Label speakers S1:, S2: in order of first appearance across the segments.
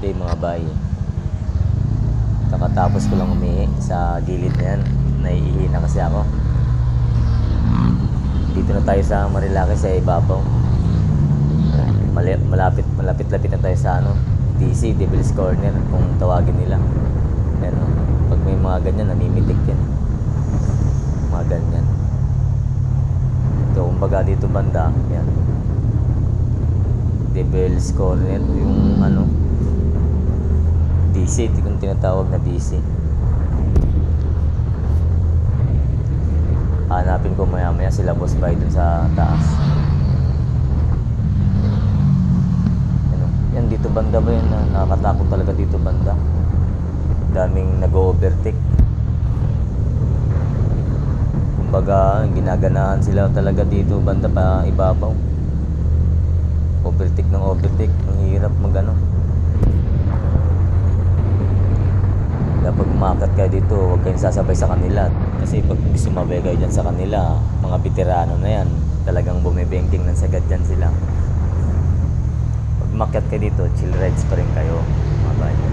S1: day mga bay. Kakatapos ko lang umihi sa gilid na yan. Naiihi na kasi ako. Dito na tayo sa Marilaki sa ibabaw. Mali- malapit malapit-lapit na tayo sa ano, DC, Devil's Corner kung tawagin nila. Yan? Pag may mga ganyan, namimitik yan. Mga ganyan. Ito, kumbaga dito banda, yan. Devil's Corner, yung ano, DC, ito kung tinatawag na DC. Hanapin ko maya maya sila boss bay dun sa taas. Ano, yan dito banda ba yun? Na- Nakakatakot talaga dito banda. Daming nag-overtake. Kumbaga, ginaganahan sila talaga dito banda pa ibabaw. Overtake ng overtake. Ang hirap magano. Kaya pag umakat kayo dito, huwag kayong sasabay sa kanila. Kasi pag sumabay kayo dyan sa kanila, mga veterano na yan, talagang bumibengking ng sagad dyan sila. Pag umakyat kayo dito, chill rides pa rin kayo, mga bayan.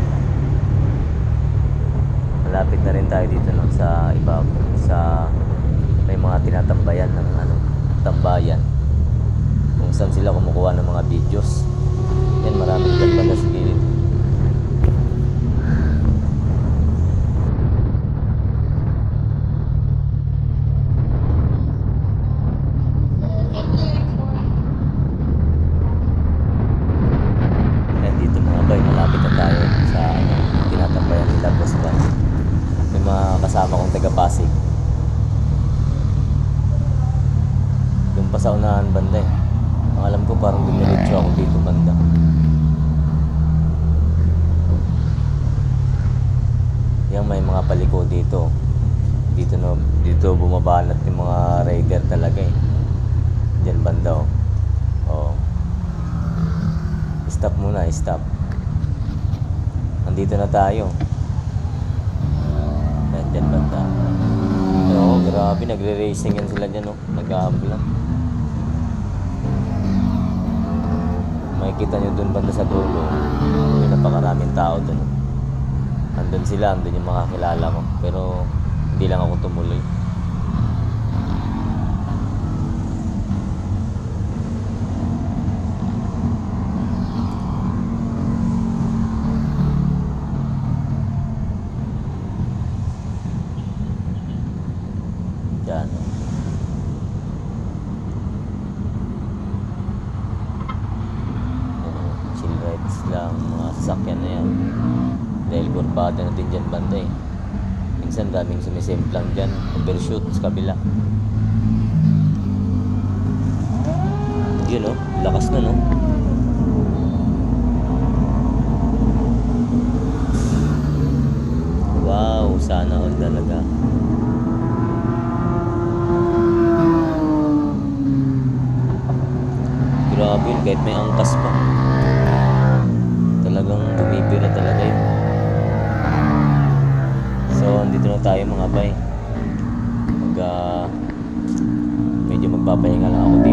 S1: Malapit na rin tayo dito no, sa iba, sa may mga tinatambayan ng ano, tambayan. Kung saan sila kumukuha ng mga videos. Kasama kong taga Pasig. Doon pa sa unahan banda eh. Ang alam ko parang dumiretso ako dito banda. Yan may mga paliko dito. Dito no, dito bumabanat yung mga rider talaga eh. Diyan banda oh. Oh. Stop muna, stop. Nandito na tayo. Grabe, nagre-racing yan sila dyan, oh. Nag-aamblan. Makikita nyo dun banda sa dulo. May napakaraming tao dun. Andun sila, andun yung mga kilala ko. Pero hindi lang ako tumuloy. Yan. Yan, rides lang mga sasakyan na yan. Dahil kurbada na din dyan banda eh. Minsan daming sumisemplang dyan. Overshoot sa kabila. Yun oh, lakas na no. Wow, sana all talaga. Grabe yun, kahit may angkas pa. Talagang bumibira talaga yun. So, andito na tayo mga bay. Mag, ah, medyo magpapahinga lang ako dito.